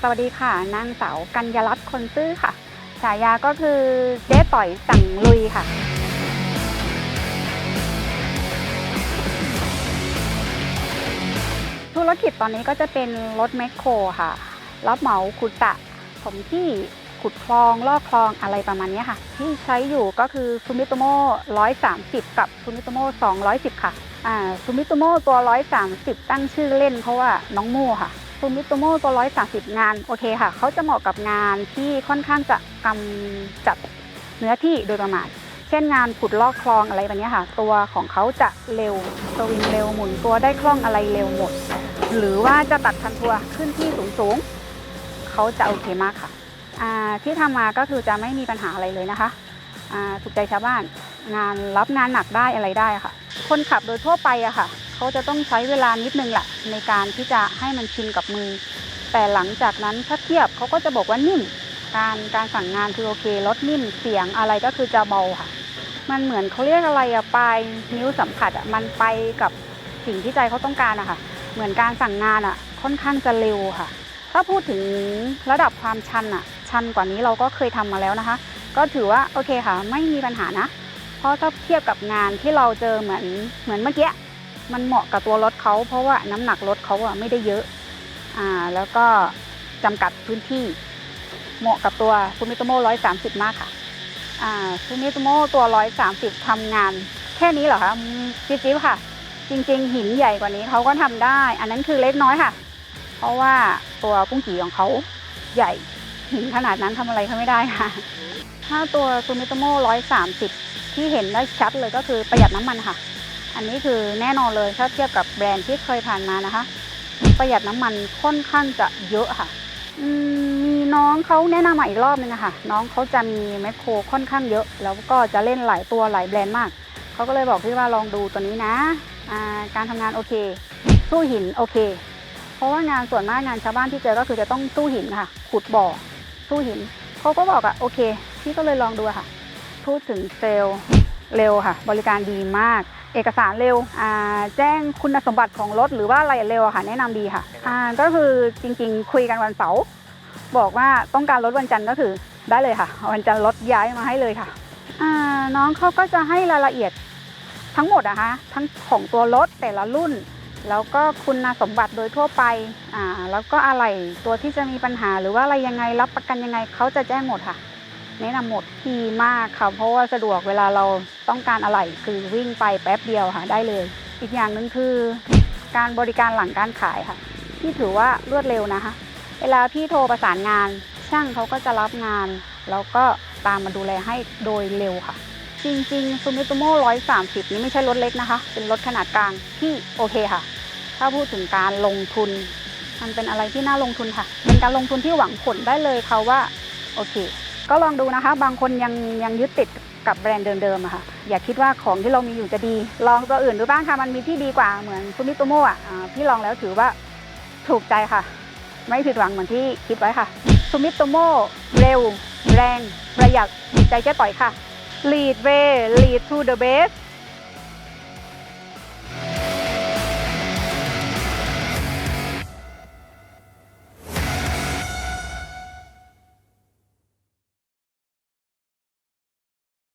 สวัสดีค่ะ นางสาวกัญญารัตน์คนซื่อค่ะ ฉายาก็คือเจ๊ต่อยสั่งลุยค่ะ ธุรกิจตอนนี้ก็จะเป็นรถแมคโครค่ะ รับเหมาขุดสระถมที่ขุดคลองลอกคลองอะไรประมาณนี้ค่ะ ที่ใช้อยู่ก็คือซูมิโตโม่130 กับซูมิโตโม่210 ค่ะ อ่าซูมิโตโม่ตัว 130 ตั้งชื่อเล่นเพราะว่าน้องโม่ค่ะ ซูมิโตโม่ตัว130งานโอเคค่ะเขาจะเหมาะกับงานที่ค่อนข้างจะกำจัดเนื้อที่โดยประมาณ เช่นงานขุดลอกคลองอะไรแบบนี้ค่ะ ตัวของเขาจะเร็วสวิงเร็วหมุนตัวได้คล่องอะไรเร็วหมด หรือว่าจะตัดคันทัวขึ้นที่สูงสูงๆเขาจะโอเคมากค่ะที่ทำมาก็คือจะไม่มีปัญหาอะไรเลยนะคะถูกใจชาวบ้านงานรับงานหนักได้อะไรได้ค่ะ คนขับโดยทั่วไปอะค่ะ เขาจะต้องใช้เวลานิดนึงแหละในการที่จะให้มันชินกับมือ แต่หลังจากนั้นถ้าเทียบเขาก็จะบอกว่านิ่ม การการสั่งงานคือโอเครถนิ่มเสียงอะไรก็คือจะเบาค่ะ มันเหมือนเขาเรียกอะไรอะปลายนิ้วสัมผัสอะมันไปกับสิ่งที่ใจเขาต้องการอะค่ะ เหมือนการสั่งงานอะค่อนข้างจะเร็วค่ะ ถ้าพูดถึงระดับความชันอะชันกว่านี้เราก็เคยทำมาแล้วนะคะ ก็ถือว่าโอเคค่ะ ไม่มีปัญหานะ เพราะถ้าเทียบกับงานที่เราเจอเหมือนเหมือนเมื่อกี้ มันเหมาะกับตัวรถเขาเพราะว่าน้ำหนักรถเขาอะไม่ได้เยอะ อ่า แล้วก็จำกัดพื้นที่ เหมาะกับตัวซูมิโตโม่ร้อยสามสิบมากค่ะ อ่าซูมิโตโม่ตัวร้อยสามสิบทำงาน แค่นี้เหรอคะอืมจิ๊บค่ะ จริง ๆ หินใหญ่กว่านี้เขาก็ทำได้ อันนั้นคือเล็กน้อยค่ะ เพราะว่าตัวกุ้งกีของเขาใหญ่หินขนาดนั้นทำอะไรเขาไม่ได้ค่ะ ถ้าตัวซูมิโตโม่ร้อยสามสิบที่เห็นได้ชัดเลยก็คือประหยัดน้ำมันค่ะ อันนี้คือแน่นอนเลยถ้าเทียบกับแบรนด์ที่เคยผ่านมานะคะ ประหยัดน้ำมันค่อนข้างจะเยอะค่ะมีน้องเขาแนะนำมาอีกรอบนึงอะคะน้องเขาจะมีแมคโครค่อนข้างเยอะ แล้วก็จะเล่นหลายตัวหลายแบรนด์มากเขาก็เลยบอกพี่ว่าลองดูตัวนี้นะการทำงานโอเค สู้หินโอเค เพราะว่างานส่วนมากงานชาวบ้านที่เจอก็คือจะต้องสู้หินค่ะ ขุดบ่อสู้หินเขาก็บอกอะโอเค พี่ก็เลยลองดูค่ะพูดถึงเซลล์เร็วค่ะ บริการดีมาก เอกสารเร็วอ่าแจ้งคุณสมบัติของรถหรือว่าอะไรเร็วอะค่ะแนะนำดีค่ะอ่าก็คือจริงๆ คุยกันวันเสาร์บอกว่าต้องการรถวันจันทร์ก็คือได้เลยค่ะ วันจันทร์รถย้ายมาให้เลยค่ะอ่าน้องเขาก็จะให้รายละเอียดทั้งหมดนะคะทั้งของตัวรถแต่ละรุ่น แล้วก็คุณสมบัติโดยทั่วไปอ่าแล้วก็อะไรตัวที่จะมีปัญหาหรือว่าอะไรยังไงรับประกันยังไงเขาจะแจ้งหมดค่ะ แนะนำหมดดีมากค่ะ เพราะว่าสะดวกเวลาเราต้องการอะไรคือวิ่งไปแป๊บเดียวค่ะได้เลย อีกอย่างหนึ่งคือ การบริการหลังการขายค่ะที่ถือว่ารวดเร็วนะคะ เวลาพี่โทรประสานงาน ช่างเขาก็จะรับงาน แล้วก็ตามมาดูแลให้โดยเร็วค่ะ จริงๆซูมิโตโม่130นี่ไม่ใช่รถเล็กนะคะ เป็นรถขนาดกลางที่โอเคค่ะ ถ้าพูดถึงการลงทุน มันเป็นอะไรที่น่าลงทุนค่ะ เป็นการลงทุนที่หวังผลได้เลยค่ะว่าโอเค ก็ลองดูนะคะ บางคนยังยังยึดติดกับแบรนด์เดิมๆอะค่ะ อย่าคิดว่าของที่เรามีอยู่จะดี ลองตัวอื่นดูบ้างค่ะ มันมีที่ดีกว่าเหมือนซูมิโตโมะพี่ลองแล้วถือว่าถูกใจค่ะ ไม่ผิดหวังเหมือนที่คิดไว้ค่ะซูมิโตโมะเร็ว แรง ประหยัดใจเจ๊ต่อยค่ะ lead way lead to the best